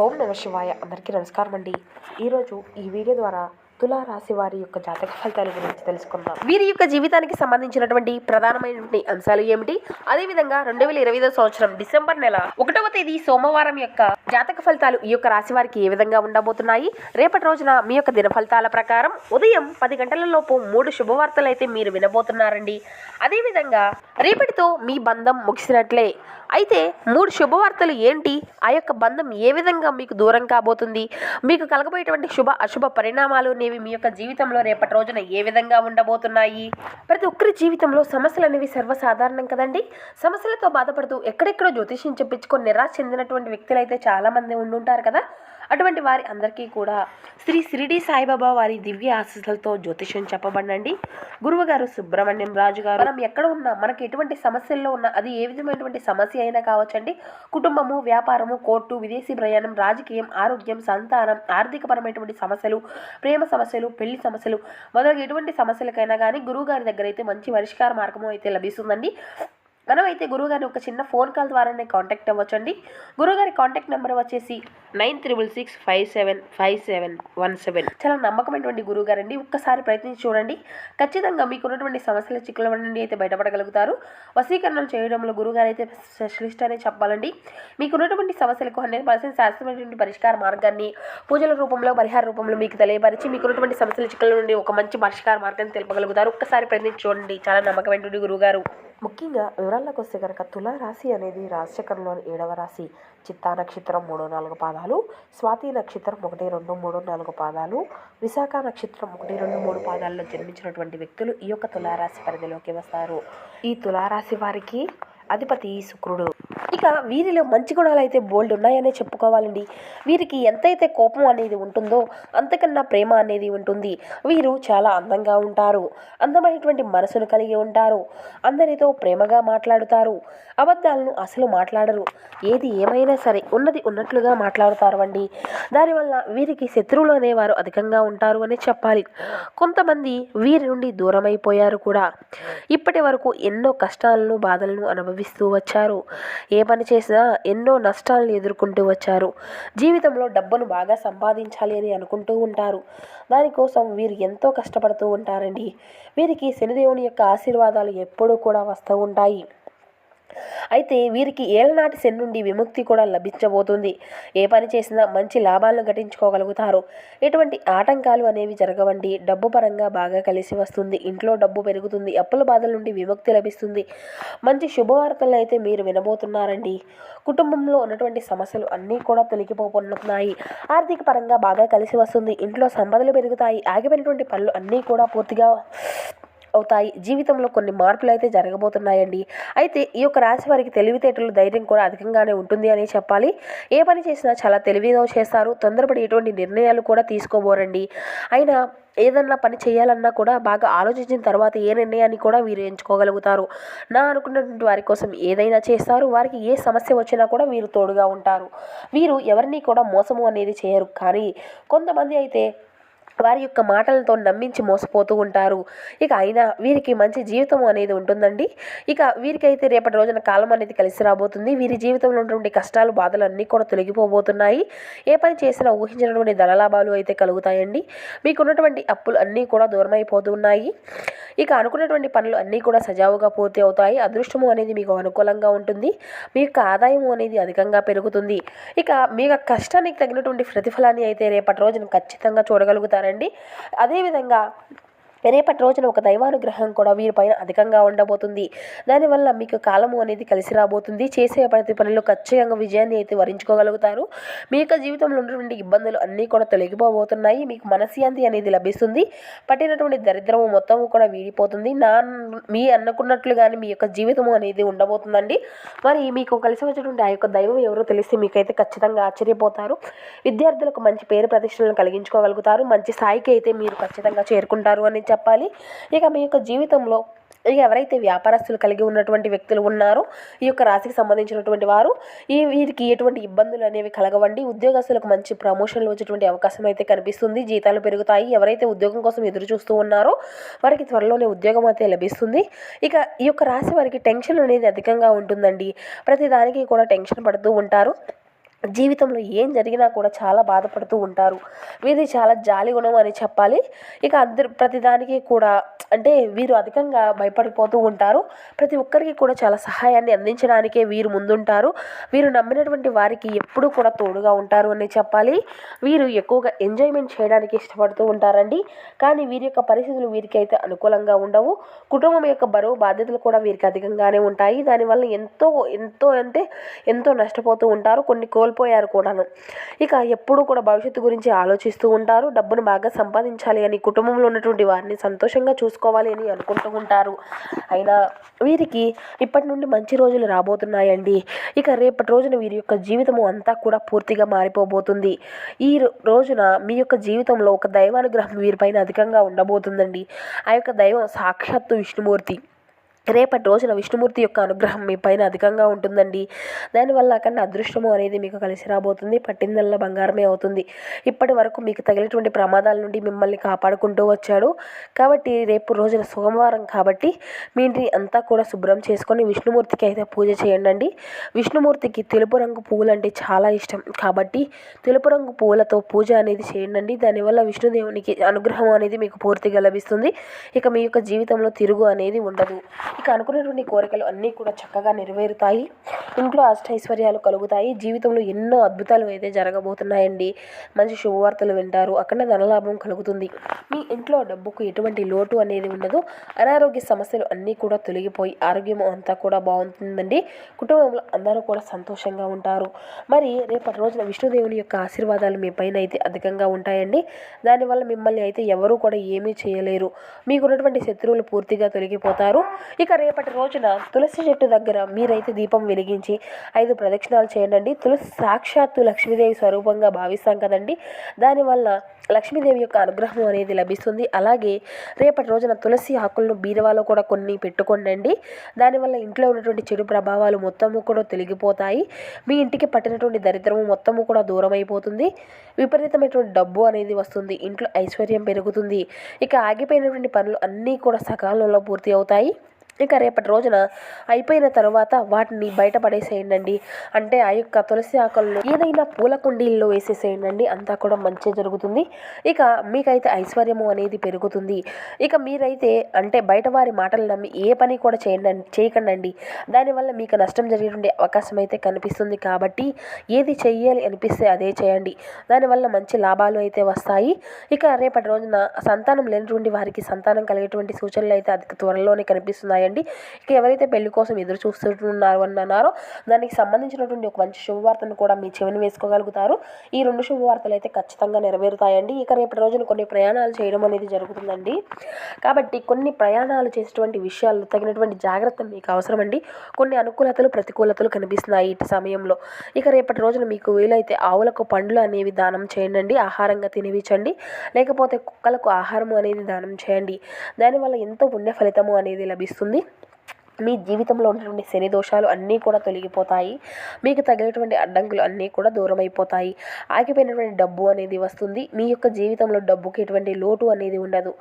ఓం నమ శివాయ. అందరికీ నమస్కారం అండి. ఈరోజు ఈ వీడియో ద్వారా తులా రాశి వారి యొక్క జాతక ఫలితాల గురించి తెలుసుకుందాం. వీరి యొక్క జీవితానికి సంబంధించినటువంటి ప్రధానమైనటువంటి అంశాలు ఏమిటి? అదేవిధంగా రెండు వేల ఇరవై సంవత్సరం డిసెంబర్ నెల ఒకటవ తేదీ సోమవారం యొక్క జాతక ఫలితాలు ఈ యొక్క రాశి వారికి ఏ విధంగా ఉండబోతున్నాయి? రేపటి రోజున మీ యొక్క దిన ఫలితాల ప్రకారం ఉదయం పది గంటల లోపు మూడు శుభవార్తలు అయితే మీరు వినబోతున్నారండి. అదేవిధంగా రేపటితో మీ బంధం ముగిసినట్లే. అయితే మూడు శుభవార్తలు ఏంటి? ఆ యొక్క బంధం ఏ విధంగా మీకు దూరం కాబోతుంది? మీకు కలగబోయేటువంటి శుభ అశుభ పరిణామాలు అనేవి మీ యొక్క జీవితంలో రేపటి రోజున ఏ విధంగా ఉండబోతున్నాయి? ప్రతి ఒక్కరి జీవితంలో సమస్యలు అనేవి సర్వసాధారణం కదండి. సమస్యలతో బాధపడుతూ ఎక్కడెక్కడో జ్యోతిష్యం చెప్పించుకొని నిరాశ చెందినటువంటి వ్యక్తులు అయితే చాలామంది ఉండుంటారు కదా. అటువంటి వారి అందరికీ కూడా శ్రీ షిరిడి సాయిబాబా వారి దివ్య ఆశీస్సులతో జ్యోతిష్యం చెప్పబడండి గురువుగారు సుబ్రహ్మణ్యం రాజు గారు మనం ఎక్కడ ఉన్నా మనకి ఎటువంటి సమస్యల్లో ఉన్నా అది ఏ విధమైనటువంటి సమస్య అయినా కావచ్చండి. కుటుంబము వ్యాపారము కోర్టు విదేశీ ప్రయాణం రాజకీయం ఆరోగ్యం సంతానం ఆర్థికపరమైనటువంటి సమస్యలు ప్రేమ సమస్యలు పెళ్ళి సమస్యలు మొదలగు ఎటువంటి సమస్యలకైనా కానీ గురువుగారి దగ్గర అయితే మంచి పరిష్కార మార్గము అయితే లభిస్తుందండి. మనం అయితే గురువుగారిని ఒక చిన్న ఫోన్ కాల్ ద్వారానే కాంటాక్ట్ అవ్వచ్చండి. గురువుగారి కాంటాక్ట్ నెంబర్ వచ్చేసి nine triple six five seven five seven one seven. చాలా నమ్మకమైనటువంటి గురువుగారు అండి ఒక్కసారి ప్రయత్నించి చూడండి. ఖచ్చితంగా మీకున్నటువంటి సమస్యల చిక్కుల నుండి అయితే బయటపడగలుగుతారు. వసీకరణలు చేయడంలో గురువుగారు అయితే స్పెషలిస్ట్ అనే చెప్పాలండి. మీకున్నటువంటి సమస్యలకు హండ్రెడ్ పర్సెంట్ శాశ్వతమైనటువంటి పరిష్కార మార్గాన్ని పూజల రూపంలో పరిహార రూపంలో మీకు తెలియపరిచి మీకున్నటువంటి సమస్యల చిక్కుల నుండి ఒక మంచి పరిష్కార మార్గాన్ని తెలుపగలుగుతారు. ఒక్కసారి ప్రయత్నించి చూడండి. చాలా నమ్మకమైనటువంటి గురువుగారు. ముఖ్యంగా వివరాల్లోకి వస్తే కనుక తులారాశి అనేది రాశిచక్రంలోని ఏడవ రాశి. చిత్తా నక్షత్రం మూడు నాలుగు పాదాలు స్వాతి నక్షత్రం ఒకటి రెండు మూడు నాలుగు పాదాలు విశాఖ నక్షత్రం ఒకటి రెండు మూడు పాదాల్లో జన్మించినటువంటి వ్యక్తులు ఈ యొక్క తులారాశి పరిధిలోకి వస్తారు. ఈ తులారాశి వారికి అధిపతి శుక్రుడు. ఇక వీరిలో మంచి గుణాలు అయితే బోల్డ్ ఉన్నాయనే చెప్పుకోవాలండి. వీరికి ఎంతైతే కోపం అనేది ఉంటుందో అంతకన్నా ప్రేమ అనేది ఉంటుంది. వీరు చాలా అందంగా ఉంటారు. అందమైనటువంటి మనసును కలిగి ఉంటారు. అందరితో ప్రేమగా మాట్లాడుతారు. అబద్ధాలను అసలు మాట్లాడరు. ఏది ఏమైనా సరే ఉన్నది ఉన్నట్లుగా మాట్లాడుతారు అండి దానివల్ల వీరికి శత్రువులు అనేవారు అధికంగా ఉంటారు అని చెప్పాలి. కొంతమంది వీరి నుండి దూరమైపోయారు కూడా. ఇప్పటి వరకు ఎన్నో కష్టాలను బాధలను జీవిస్తూ వచ్చారు. ఏ పని చేసినా ఎన్నో నష్టాలను ఎదుర్కొంటూ వచ్చారు. జీవితంలో డబ్బును బాగా సంపాదించాలి అని అనుకుంటూ ఉంటారు. దానికోసం వీరు ఎంతో కష్టపడుతూ ఉంటారండి. వీరికి శనిదేవుని యొక్క ఆశీర్వాదాలు ఎప్పుడూ కూడా వస్తూ ఉంటాయి. అయితే వీరికి ఏళ్ళనాటి శని నుండి విముక్తి కూడా లభించబోతుంది. ఏ పని చేసినా మంచి లాభాలను గటించుకోగలుగుతారు ఎటువంటి ఆటంకాలు అనేవి జరగవండి. డబ్బు పరంగా బాగా కలిసి వస్తుంది. ఇంట్లో డబ్బు పెరుగుతుంది. అప్పుల బాధల నుండి విముక్తి లభిస్తుంది. మంచి శుభవార్తలను అయితే మీరు వినబోతున్నారండి. కుటుంబంలో ఉన్నటువంటి సమస్యలు అన్నీ కూడా తొలగిపోతున్నాయి. ఆర్థిక పరంగా బాగా కలిసి వస్తుంది. ఇంట్లో సంపదలు పెరుగుతాయి. ఆగిపోయినటువంటి పనులు అన్నీ కూడా పూర్తిగా అవుతాయి. జీవితంలో కొన్ని మార్పులు అయితే జరగబోతున్నాయండి. అయితే ఈ యొక్క రాశి వారికి తెలివితేటలు ధైర్యం కూడా అధికంగానే ఉంటుంది అని చెప్పాలి. ఏ పని చేసినా చాలా తెలివిగా చేస్తారు. తొందరపడి ఎటువంటి నిర్ణయాలు కూడా తీసుకోబోరండి. అయినా ఏదన్నా పని చేయాలన్నా కూడా బాగా ఆలోచించిన తర్వాత ఏ నిర్ణయాన్ని కూడా వీరు ఎంచుకోగలుగుతారు. నా అనుకున్నటువంటి వారి కోసం ఏదైనా చేస్తారు. వారికి ఏ సమస్య వచ్చినా కూడా వీరు తోడుగా ఉంటారు. వీరు ఎవరిని కూడా మోసము అనేది చేయరు. కానీ కొంతమంది అయితే వారి యొక్క మాటలతో నమ్మించి మోసపోతూ ఉంటారు. ఇక అయినా వీరికి మంచి జీవితం అనేది ఉంటుందండి. ఇక వీరికైతే రేపటి రోజున కాలం అనేది కలిసి రాబోతుంది. వీరి జీవితంలో ఉన్నటువంటి కష్టాలు బాధలు అన్నీ కూడా తొలగిపోబోతున్నాయి. ఏ పని చేసినా ఊహించినటువంటి ధనలాభాలు అయితే కలుగుతాయండి. మీకు ఉన్నటువంటి అప్పులు అన్నీ కూడా దూరం అయిపోతున్నాయి ఇక అనుకున్నటువంటి పనులు అన్నీ కూడా సజావుగా పూర్తి అవుతాయి. అదృష్టము అనేది మీకు అనుకూలంగా ఉంటుంది. మీ యొక్క ఆదాయం అనేది అధికంగా పెరుగుతుంది. ఇక మీ యొక్క కష్టానికి తగినటువంటి ప్రతిఫలాన్ని అయితే రేపటి రోజున ఖచ్చితంగా చూడగలుగుతారండి అదేవిధంగా రేపటి రోజున ఒక దైవానుగ్రహం కూడా వీరిపైన అధికంగా ఉండబోతుంది. దానివల్ల మీకు కాలము అనేది కలిసి రాబోతుంది. చేసే ప్రతి పనిలో ఖచ్చితంగా విజయాన్ని అయితే వరించుకోగలుగుతారు. మీ యొక్క జీవితంలో ఉన్నటువంటి ఇబ్బందులు అన్నీ కూడా తొలగిపోబోతున్నాయి. మీకు మనశ్శాంతి అనేది లభిస్తుంది. పట్టినటువంటి దరిద్రము మొత్తము కూడా వీడిపోతుంది. నా మీ అనుకున్నట్లుగానే మీ యొక్క జీవితము అనేది ఉండబోతుందండి. మరి మీకు కలిసి వచ్చినటువంటి ఆ యొక్క దైవం ఎవరో తెలిస్తే మీకైతే ఖచ్చితంగా ఆశ్చర్యపోతారు. విద్యార్థులకు మంచి పేరు ప్రతిష్టలను కలిగించుకోగలుగుతారు. మంచి స్థాయికి అయితే మీరు ఖచ్చితంగా చేరుకుంటారు అని చెప్పాలి. ఇక మీ యొక్క జీవితంలో ఇక ఎవరైతే వ్యాపారస్తులు కలిగి ఉన్నటువంటి వ్యక్తులు ఉన్నారో ఈ యొక్క రాశికి సంబంధించినటువంటి వారు ఈ వీరికి ఎటువంటి ఇబ్బందులు అనేవి కలగవండి. ఉద్యోగస్తులకు మంచి ప్రమోషన్లు వచ్చేటువంటి అవకాశం అయితే కనిపిస్తుంది. జీతాలు పెరుగుతాయి. ఎవరైతే ఉద్యోగం కోసం ఎదురు చూస్తూ ఉన్నారో వారికి త్వరలోనే ఉద్యోగం అయితే లభిస్తుంది. ఇక ఈ యొక్క రాశి వారికి టెన్షన్ అనేది అధికంగా ఉంటుందండి. ప్రతి దానికి కూడా టెన్షన్ పడుతూ ఉంటారు. జీవితంలో ఏం జరిగినా కూడా చాలా బాధపడుతూ ఉంటారు. వీరి చాలా జాలి గుణం అని చెప్పాలి. ఇక అందరు ప్రతిదానికి కూడా అంటే వీరు అధికంగా భయపడిపోతూ ఉంటారు. ప్రతి ఒక్కరికి కూడా చాలా సహాయాన్ని అందించడానికే వీరు ముందుంటారు. వీరు నమ్మినటువంటి వారికి ఎప్పుడూ కూడా తోడుగా ఉంటారు అని చెప్పాలి. వీరు ఎక్కువగా ఎంజాయ్మెంట్ చేయడానికి ఇష్టపడుతూ ఉంటారండి. కానీ వీరి యొక్క పరిస్థితులు వీరికి అయితే అనుకూలంగా ఉండవు. కుటుంబం యొక్క బరువు బాధ్యతలు కూడా వీరికి అధికంగానే ఉంటాయి. దానివల్ల ఎంతో ఎంతో అంటే ఎంతో నష్టపోతూ ఉంటారు. కొన్ని కోల్పోయారు కూడాను. ఇక ఎప్పుడూ కూడా భవిష్యత్తు గురించి ఆలోచిస్తూ ఉంటారు. డబ్బును బాగా సంపాదించాలి అని కుటుంబంలో ఉన్నటువంటి వారిని సంతోషంగా చూసుకోవాలి అని అనుకుంటూ ఉంటారు. అయినా వీరికి ఇప్పటి నుండి మంచి రోజులు రాబోతున్నాయండి. ఇక రేపటి రోజున వీరి యొక్క జీవితము అంతా కూడా పూర్తిగా మారిపోబోతుంది. ఈ రో- రోజున మీ యొక్క జీవితంలో ఒక దైవానుగ్రహం వీరిపైన అధికంగా ఉండబోతుందండి. ఆ యొక్క దైవం సాక్షాత్తు విష్ణుమూర్తి. రేపటి రోజున విష్ణుమూర్తి యొక్క అనుగ్రహం మీ పైన అధికంగా ఉంటుందండి. దానివల్ల అక్కడ అదృష్టము అనేది మీకు కలిసి రాబోతుంది. పట్టిందల్లా బంగారమే అవుతుంది. ఇప్పటి వరకు మీకు తగిలినటువంటి ప్రమాదాల నుండి మిమ్మల్ని కాపాడుకుంటూ వచ్చాడు. కాబట్టి రేపు రోజున సోమవారం కాబట్టి మీ ఇంటిని అంతా కూడా శుభ్రం చేసుకొని విష్ణుమూర్తికి అయితే పూజ చేయండి విష్ణుమూర్తికి తెలుపు రంగు పువ్వులు అంటే చాలా ఇష్టం. కాబట్టి తెలుపు రంగు పువ్వులతో పూజ అనేది చేయండి దానివల్ల విష్ణుదేవునికి అనుగ్రహం అనేది మీకు పూర్తిగా లభిస్తుంది. ఇక మీ యొక్క జీవితంలో తిరుగు అనేది ఉండదు. ఇక అనుకున్నటువంటి కోరికలు అన్నీ కూడా చక్కగా నెరవేరుతాయి. ఇంట్లో అష్టైశ్వర్యాలు కలుగుతాయి. జీవితంలో ఎన్నో అద్భుతాలు అయితే జరగబోతున్నాయండి. మంచి శుభవార్తలు వింటారు. అక్కడ ధనలాభం కలుగుతుంది. మీ ఇంట్లో డబ్బుకు ఎటువంటి లోటు అనేది ఉండదు. అనారోగ్య సమస్యలు అన్నీ కూడా తొలగిపోయి ఆరోగ్యం అంతా కూడా బాగుంటుందండి. కుటుంబంలో అందరూ కూడా సంతోషంగా ఉంటారు. మరి రేపటి రోజున విష్ణుదేవుని యొక్క ఆశీర్వాదాలు మీ పైన అయితే అధికంగా ఉంటాయండి. దానివల్ల మిమ్మల్ని అయితే ఎవరూ కూడా ఏమీ చేయలేరు. మీకున్నటువంటి శత్రువులు పూర్తిగా తొలగిపోతారు. ఇక రేపటి రోజున తులసి చెట్టు దగ్గర మీరైతే దీపం వెలిగించి ఐదు ప్రదక్షిణాలు చేయండి తులసి సాక్షాత్తు లక్ష్మీదేవి స్వరూపంగా భావిస్తాం కదండి. దానివల్ల లక్ష్మీదేవి యొక్క అనుగ్రహం అనేది లభిస్తుంది. అలాగే రేపటి రోజున తులసి ఆకులను బీరువాలో కూడా కొన్ని పెట్టుకోండి దానివల్ల ఇంట్లో ఉన్నటువంటి చెడు ప్రభావాలు మొత్తము కూడా తొలగిపోతాయి. మీ ఇంటికి పట్టినటువంటి దరిద్రము మొత్తము కూడా దూరం అయిపోతుంది విపరీతమైనటువంటి డబ్బు అనేది వస్తుంది. ఇంట్లో ఐశ్వర్యం పెరుగుతుంది. ఇక ఆగిపోయినటువంటి పనులు అన్నీ కూడా సకాలంలో పూర్తి అవుతాయి. ఇక రేపటి రోజున అయిపోయిన తర్వాత వాటిని బయటపడేసేయండి అంటే ఆ యొక్క తులసి ఆకులను ఏదైనా పూల కుండీల్లో వేసేసేయండి అంతా కూడా మంచి జరుగుతుంది. ఇక మీకైతే ఐశ్వర్యము అనేది పెరుగుతుంది. ఇక మీరైతే అంటే బయట వారి మాటలు నమ్మి ఏ పని కూడా చేయండి చేయకండి దానివల్ల మీకు నష్టం జరిగే అవకాశం అయితే కనిపిస్తుంది కాబట్టి ఏది చెయ్యాలి అనిపిస్తే అదే చేయండి. దానివల్ల మంచి లాభాలు అయితే వస్తాయి. ఇక రేపటి రోజున సంతానం లేనటువంటి వారికి సంతానం కలిగేటువంటి సూచనలు అయితే అతి త్వరలోనే కనిపిస్తున్నాయి. ఉన్నాయండి. ఇక ఎవరైతే పెళ్ళి కోసం ఎదురు చూస్తున్నారు అని అన్నారో దానికి సంబంధించినటువంటి ఒక మంచి శుభవార్తను కూడా మీ చెవిని వేసుకోగలుగుతారు. ఈ రెండు శుభవార్తలు అయితే ఖచ్చితంగా నెరవేరుతాయండి. ఇక రేపటి రోజున కొన్ని ప్రయాణాలు చేయడం అనేది జరుగుతుందండి. కాబట్టి కొన్ని ప్రయాణాలు చేసేటువంటి విషయాల్లో తగినటువంటి జాగ్రత్త మీకు అవసరమండి. కొన్ని అనుకూలతలు ప్రతికూలతలు కనిపిస్తున్నాయి ఇటు సమయంలో. ఇక రేపటి రోజున మీకు వీలైతే ఆవులకు పండ్లు అనేవి దానం చేయండి ఆహారంగా తినిపించండి. లేకపోతే కుక్కలకు ఆహారము అనేది దానం చేయండి. దానివల్ల ఎంతో పుణ్య ఫలితము అనేది లభిస్తుంది. ఉంటుంది మీ జీవితంలో ఉన్నటువంటి శని దోషాలు అన్నీ కూడా తొలగిపోతాయి. మీకు తగినటువంటి అడ్డంకులు అన్నీ కూడా దూరం అయిపోతాయి ఆగిపోయినటువంటి డబ్బు అనేది వస్తుంది. మీ యొక్క జీవితంలో డబ్బుకి ఎటువంటి లోటు అనేది ఉండదు.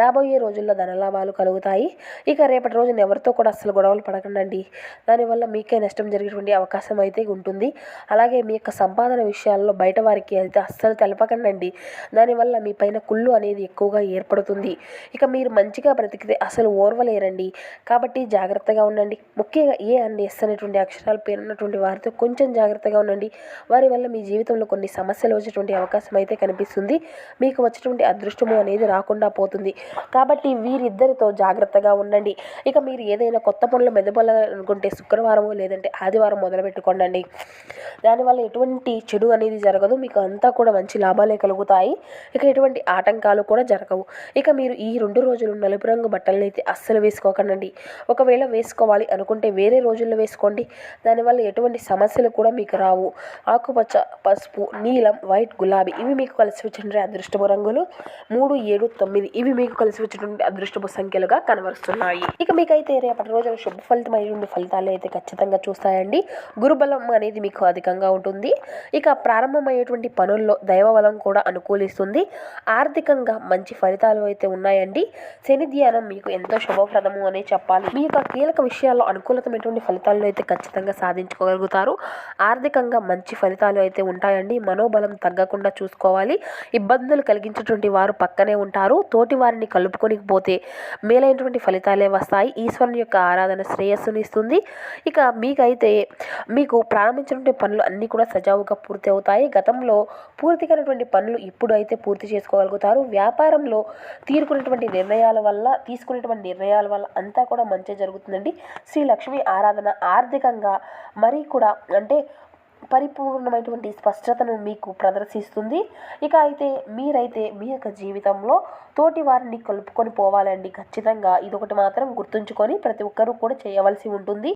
రాబోయే రోజుల్లో ధనలాభాలు కలుగుతాయి. ఇక రేపటి రోజున ఎవరితో కూడా అస్సలు గొడవలు పడకండి దానివల్ల మీకే నష్టం జరిగేటువంటి అవకాశం అయితే ఉంటుంది. అలాగే మీ యొక్క సంపాదన విషయాల్లో బయట వారికి అయితే అస్సలు తెలపకండి దానివల్ల మీ పైన కుళ్ళు అనేది ఎక్కువగా ఏర్పడుతుంది. ఇక మీరు మంచిగా బ్రతికితే అసలు ఓర్వలేరండి. కాబట్టి జాగ్రత్తగా ఉండండి. ముఖ్యంగా ఏ అండ్ ఎస్ అనేటువంటి అక్షరాలు పేరున్నటువంటి వారితో కొంచెం జాగ్రత్తగా ఉండండి. వారి వల్ల మీ జీవితంలో కొన్ని సమస్యలు వచ్చేటువంటి అవకాశం అయితే కనిపిస్తుంది. మీకు వచ్చేటువంటి అదృష్టము అనేది రాకుండా పోతుంది. కాబట్టి వీరిద్దరితో జాగ్రత్తగా ఉండండి. ఇక మీరు ఏదైనా కొత్త పనులు మెదపడాలనుకుంటే శుక్రవారము లేదంటే ఆదివారం మొదలు పెట్టుకోండి దానివల్ల ఎటువంటి చెడు అనేది జరగదు. మీకు అంతా కూడా మంచి లాభాలే కలుగుతాయి. ఇక ఎటువంటి ఆటంకాలు కూడా జరగవు. ఇక మీరు ఈ రెండు రోజులు నలుపు రంగు బట్టలను అయితే అస్సలు వేసుకోకండి ఒకవేళ వేసుకోవాలి అనుకుంటే వేరే రోజుల్లో వేసుకోండి. దానివల్ల ఎటువంటి సమస్యలు కూడా మీకు రావు. ఆకుపచ్చ పసుపు నీలం వైట్ గులాబీ ఇవి మీకు కలిసి వచ్చినటువంటి అదృష్టపు రంగులు మూడు ఏడు తొమ్మిది ఇవి మీకు కలిసి వచ్చినటువంటి అదృష్టపు సంఖ్యలుగా కనబరుస్తున్నాయి. ఇక మీకైతే రేపటి రోజున శుభ ఫలితమైనటువంటి ఫలితాలు అయితే ఖచ్చితంగా చూస్తాయండి. గురుబలం అనేది మీకు అధికంగా ఉంటుంది. ఇక ప్రారంభమయ్యేటువంటి పనుల్లో దైవబలం కూడా అనుకూలిస్తుంది. ఆర్థికంగా మంచి ఫలితాలు అయితే ఉన్నాయండి. శని ధ్యానం మీకు ఎంతో శుభప్రదము అనే చెప్పాలి. మీ యొక్క కీలక విషయాల్లో అనుకూలతమైనటువంటి ఫలితాలను అయితే ఖచ్చితంగా సాధించుకోగలుగుతారు. ఆర్థికంగా మంచి ఫలితాలు అయితే ఉంటాయండి. మనోబలం తగ్గకుండా చూసుకోవాలి. ఇబ్బందులు కలిగించేటువంటి వారు పక్కనే ఉంటారు. తోటి వారిని కలుపుకొని పోతే మేలైనటువంటి ఫలితాలే వస్తాయి. ఈశ్వరుని యొక్క ఆరాధన శ్రేయస్సుని ఇస్తుంది. ఇక మీకైతే మీకు ప్రారంభించినటువంటి పనులు అన్నీ కూడా సజావుగా పూర్తి అవుతాయి. గతంలో పూర్తికైనటువంటి పనులు ఇప్పుడు అయితే పూర్తి చేసుకోగలుగుతారు. వ్యాపారంలో తీరుకున్నటువంటి నిర్ణయాల వల్ల తీసుకునేటువంటి నిర్ణయాల వల్ల అంతా కూడా మంచి జరుగుతుందండి. శ్రీ లక్ష్మి ఆరాధన ఆర్థికంగా మరీ కూడా అంటే పరిపూర్ణమైనటువంటి స్పష్టతను మీకు ప్రదర్శిస్తుంది. ఇక అయితే మీరైతే మీ యొక్క జీవితంలో తోటి వారిని కలుపుకొని పోవాలండి. ఖచ్చితంగా ఇదొకటి మాత్రం గుర్తుంచుకొని ప్రతి ఒక్కరూ కూడా చేయవలసి ఉంటుంది.